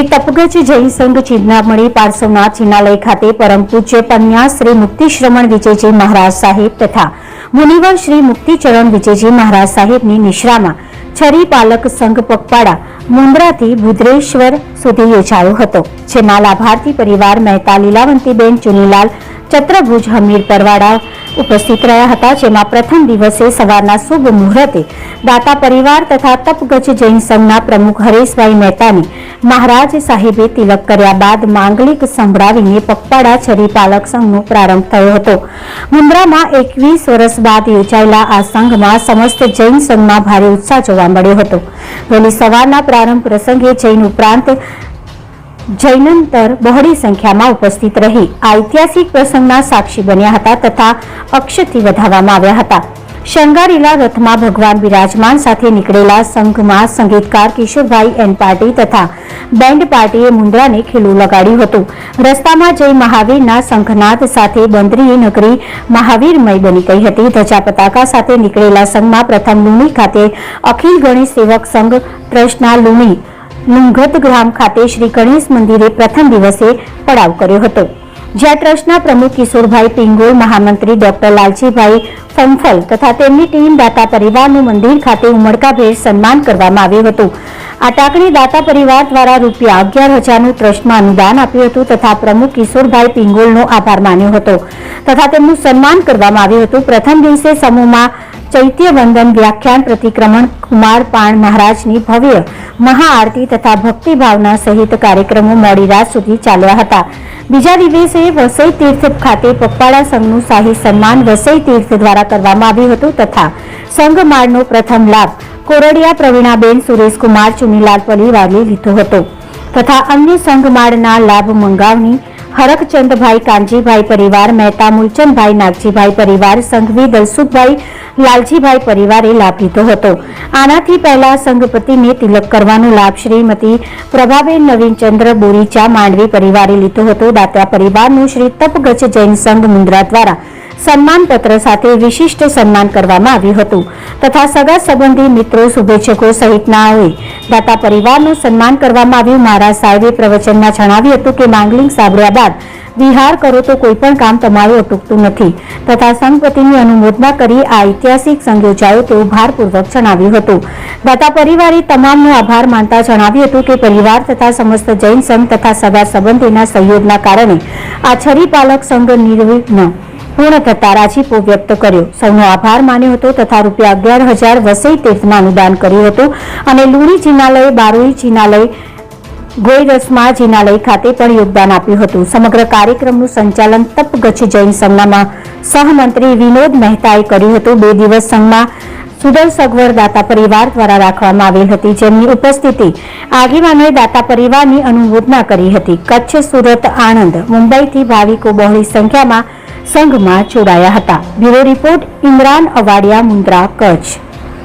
શ્રી તપગજ જૈન સંઘ ચિંતામણી પાર્શ્વનાથ ચિનાલય ખાતે પરમ પૂજ્ય પન્યા શ્રી મુક્તિશ્રમણ વિજયજી મહારાજ સાહેબ તથા મુનિવર શ્રી મુક્તિચરણ વિજયજી મહારાજ સાહેબની નિશ્રામાં છરી પાલક સંઘ પગપાળા મુન્દ્રાથી ભુદ્રેશ્વર સુધી યોજાયો હતો. જેમાં લાભાર્થી પરિવાર મહેતા લીલાવંતીબેન ચુનીલાલ ચત્રભુજ હમીર પરવાડા ઉપસ્થિત રહ્યા હતા, જેમાં પ્રથમ દિવસે સવારના શુભ મુહૂર્તે દાતા પરિવાર તથા તપગજ જૈન સંઘના પ્રમુખ હરેશભાઈ મહેતાને મહારાજ સાહેબે તિલક કર્યા બાદ માંગલિક સંભળાવીને પગપાળા છરી પાલક સંઘનો પ્રારંભ થયો હતો. મુન્દ્રામાં એકવીસ વર્ષ બાદ યોજાયેલા આ સંઘમાં સમસ્ત જૈન સંઘમાં ભારે ઉત્સાહ જોવા મળ્યો હતો. વહેલી સવારના પ્રારંભ પ્રસંગે જૈન ઉપરાંત જૈનંતર બહોળી સંખ્યામાં ઉપસ્થિત રહી આ ઐતિહાસિક પ્રસંગના સાક્ષી બન્યા હતા તથા અક્ષથી વધાવવામાં આવ્યા હતા. શણગારેલા રથમાં ભગવાન બિરાજમાન સાથે નીકળેલા સંઘમાં સંગીતકાર કિશોરભાઈ એન પાર્ટી તથા બેન્ડ પાર્ટીએ મુંદ્રાને ખીલું લગાડ્યું હતું. રસ્તામાં જય મહાવીરના શંખનાદ સાથે બંદરી નગરી મહાવીરમય બની ગઈ હતી. ધજા પતાકા સાથે નીકળેલા સંઘમાં પ્રથમ લુણી ખાતે અખિલ ગણેશ સેવક સંઘ ટ્રસ્ટના લુણી લુંઘત ગ્રામ ખાતે શ્રી ગણેશ મંદિરે પ્રથમ દિવસે પડાવ કર્યો હતો. જ્યાં ટ્રસ્ટના પ્રમુખ કિશોરભાઈ પિંગોળ, મહામંત્રી ડોક્ટર લાલજીભાઈ ફંફલ તથા તેમની ટીમ દાતા પરિવારનું મંદિર ખાતે ઉમળકાભેર સન્માન કરવામાં આવ્યું હતું. આ ટાંકણી દાતા પરિવાર દ્વારા રૂપિયા અગિયાર હજારનું ટ્રસ્ટમાં અનુદાન આપ્યું હતું તથા પ્રમુખ કિશોરભાઈ પિંગોળનો આભાર માન્યો હતો. તથા તેમનું સન્માન કરવામાં આવ્યું હતું. પ્રથમ દિવસે સમૂહમાં ચૈત્ય વંદન વ્યાખ્યાન પ્રતિક્રમણ કુમાર પાણ મહારાજની ભવ્ય મહાઆરતી તથા ભક્તિભાવના સહિત કાર્યક્રમો મોડી રાત સુધી ચાલ્યા હતા. બીજા દિવસે વસઈ તીર્થ ખાતે પગપાળા સંઘનું શાહી સન્માન વસઈ તીર્થ દ્વારા કરવામાં આવ્યું હતું તથા સંઘ માળનો પ્રથમ લાભ કોરડિયા પ્રવીણાબેન, સુરેશકુમાર, ચુનીલાલ પરિવારે લીધો હતો. તથા અન્ય સંઘમાળના લાભ મંગાવની હરકચંદભાઈ કાનજીભાઈ પરિવાર, મહેતા મૂલચંદભાઈ, નાગજીભાઈ પરિવાર સંઘવી દલસુખભાઈ, લાલજીભાઈ પરિવારે લાભ લીધો હતો. આનાથી પહેલા સંઘપતિને તિલક કરવાનો લાભ શ્રીમતી પ્રભાબેન નવીનચંદ્ર બોરીચા માંડવી પરિવારે લીધો હતો. દાતા પરિવારનું શ્રી તપગચ્છ જૈન સંઘ મુન્દ્રા દ્વારા સન્માનપત્ર સાથે વિશિષ્ટ સન્માન કરવામાં આવ્યું હતું. તથા સગા સંબંધી મિત્રો શુભેચ્છકો સહિતનાઓએ દાતા પરિવારનું સન્માન કરવામાં આવ્યું. મહારાજ સાહેબે પ્રવચનમાં જણાવ્યું હતું કે માંગલિંગ સાંભળ્યા બાદ વિહાર કરો તો કોઈ પણ કામ તમારું અટૂકતું નથી. તથા સંઘપતિની અનુમોદના કરી આ ઐતિહાસિક સંઘ યોજાયો તેવું ભારપૂર્વક જણાવ્યું હતું. દાતા પરિવારે તમામનો આભાર માનતા જણાવ્યું હતું કે પરિવાર તથા સમસ્ત જૈન સંઘ તથા સગા સંબંધીના સહયોગના કારણે આ છરી પાલક સંઘ નિર્વિઘ્ન પૂર્ણ થતા રાજીપો વ્યક્ત કર્યો. સૌનો આભાર માન્યો હતો તથા રૂપિયા અગિયાર હજાર વસઈ તીર્થમાં અનુદાન કર્યું હતું. અને લુણી જિનાલય બારોઈ જિનાલય ગોયરસમા જિનાલય ખાતે પણ યોગદાન આપ્યું હતું. સમગ્ર કાર્યક્રમનું સંચાલન તપગચ્છ જૈન સંઘમાં સહમંત્રી વિનોદ મહેતાએ કર્યું હતું. બે દિવસ સંઘમાં સુદર સગવડ દાતા પરિવાર દ્વારા રાખવામાં આવેલ હતી. જેમની ઉપસ્થિતિ આગેવાનોએ દાતા પરિવારની અનુમોદના કરી હતી. કચ્છ, સુરત, આણંદ, મુંબઈથી ભાવિકો બહોળી સંખ્યામાં સંઘમાં જોડાયા હતા. Bureau report Imran Awadiya Mundra Kutch.